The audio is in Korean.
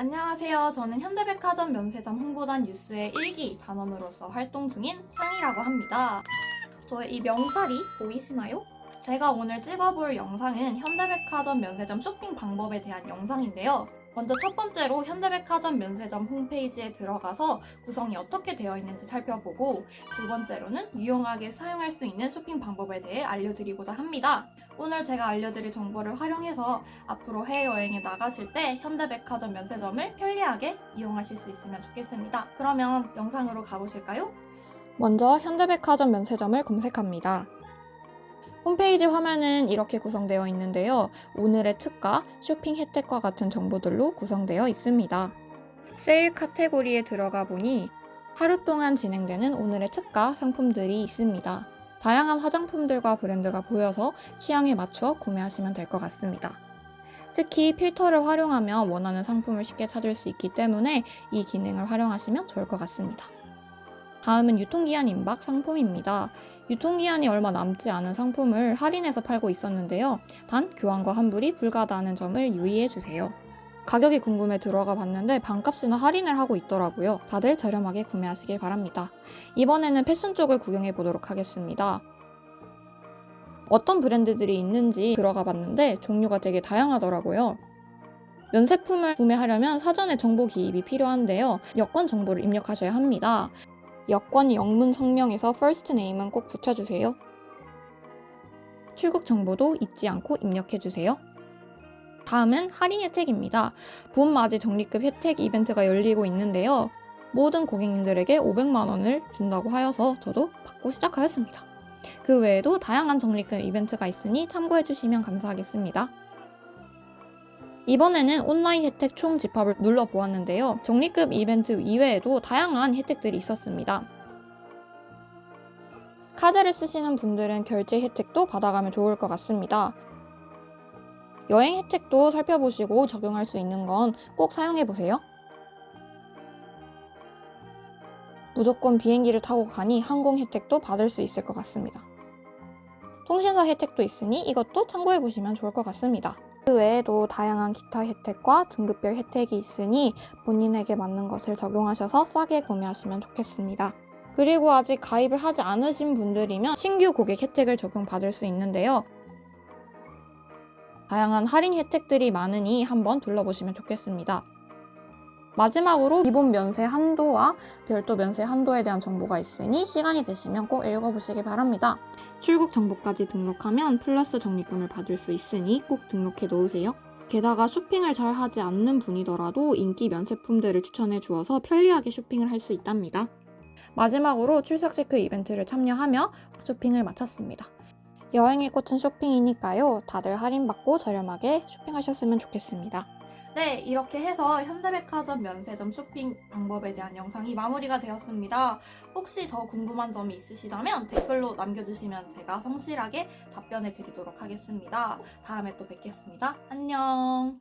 안녕하세요. 저는 현대백화점 면세점 홍보단 뉴스의 1기 단원으로서 활동 중인 상이라고 합니다. 저의 이 명찰이 보이시나요? 제가 오늘 찍어볼 영상은 현대백화점 면세점 쇼핑 방법에 대한 영상인데요. 먼저 첫 번째로 현대백화점 면세점 홈페이지에 들어가서 구성이 어떻게 되어 있는지 살펴보고 두 번째로는 유용하게 사용할 수 있는 쇼핑 방법에 대해 알려드리고자 합니다. 오늘 제가 알려드릴 정보를 활용해서 앞으로 해외여행에 나가실 때 현대백화점 면세점을 편리하게 이용하실 수 있으면 좋겠습니다. 그러면 영상으로 가보실까요? 먼저 현대백화점 면세점을 검색합니다. 홈페이지 화면은 이렇게 구성되어 있는데요. 오늘의 특가, 쇼핑 혜택과 같은 정보들로 구성되어 있습니다. 세일 카테고리에 들어가 보니 하루 동안 진행되는 오늘의 특가 상품들이 있습니다. 다양한 화장품들과 브랜드가 보여서 취향에 맞추어 구매하시면 될 것 같습니다. 특히 필터를 활용하면 원하는 상품을 쉽게 찾을 수 있기 때문에 이 기능을 활용하시면 좋을 것 같습니다. 다음은 유통기한 임박 상품입니다. 유통기한이 얼마 남지 않은 상품을 할인해서 팔고 있었는데요. 단 교환과 환불이 불가하다는 점을 유의해 주세요. 가격이 궁금해 들어가 봤는데 반값이나 할인을 하고 있더라고요. 다들 저렴하게 구매하시길 바랍니다. 이번에는 패션 쪽을 구경해 보도록 하겠습니다. 어떤 브랜드들이 있는지 들어가 봤는데 종류가 되게 다양하더라고요. 면세품을 구매하려면 사전에 정보 기입이 필요한데요. 여권 정보를 입력하셔야 합니다. 여권 영문 성명에서 first name은 꼭 붙여주세요. 출국 정보도 잊지 않고 입력해주세요. 다음은 할인 혜택입니다. 봄 맞이 적립금 혜택 이벤트가 열리고 있는데요. 모든 고객님들에게 500만 원을 준다고 하여서 저도 받고 시작하였습니다. 그 외에도 다양한 적립금 이벤트가 있으니 참고해 주시면 감사하겠습니다. 이번에는 온라인 혜택 총 집합을 눌러보았는데요. 적립금 이벤트 이외에도 다양한 혜택들이 있었습니다. 카드를 쓰시는 분들은 결제 혜택도 받아가면 좋을 것 같습니다. 여행 혜택도 살펴보시고 적용할 수 있는 건 꼭 사용해 보세요. 무조건 비행기를 타고 가니 항공 혜택도 받을 수 있을 것 같습니다. 통신사 혜택도 있으니 이것도 참고해 보시면 좋을 것 같습니다. 그 외에도 다양한 기타 혜택과 등급별 혜택이 있으니 본인에게 맞는 것을 적용하셔서 싸게 구매하시면 좋겠습니다. 그리고 아직 가입을 하지 않으신 분들이면 신규 고객 혜택을 적용받을 수 있는데요. 다양한 할인 혜택들이 많으니 한번 둘러보시면 좋겠습니다. 마지막으로 기본 면세 한도와 별도 면세 한도에 대한 정보가 있으니 시간이 되시면 꼭 읽어보시기 바랍니다. 출국 정보까지 등록하면 플러스 적립금을 받을 수 있으니 꼭 등록해 놓으세요. 게다가 쇼핑을 잘 하지 않는 분이더라도 인기 면세품들을 추천해 주어서 편리하게 쇼핑을 할 수 있답니다. 마지막으로 출석 체크 이벤트를 참여하며 쇼핑을 마쳤습니다. 여행이 꽂힌 쇼핑이니까요. 다들 할인받고 저렴하게 쇼핑하셨으면 좋겠습니다. 네, 이렇게 해서 현대백화점 면세점 쇼핑 방법에 대한 영상이 마무리가 되었습니다. 혹시 더 궁금한 점이 있으시다면 댓글로 남겨주시면 제가 성실하게 답변해 드리도록 하겠습니다. 다음에 또 뵙겠습니다. 안녕!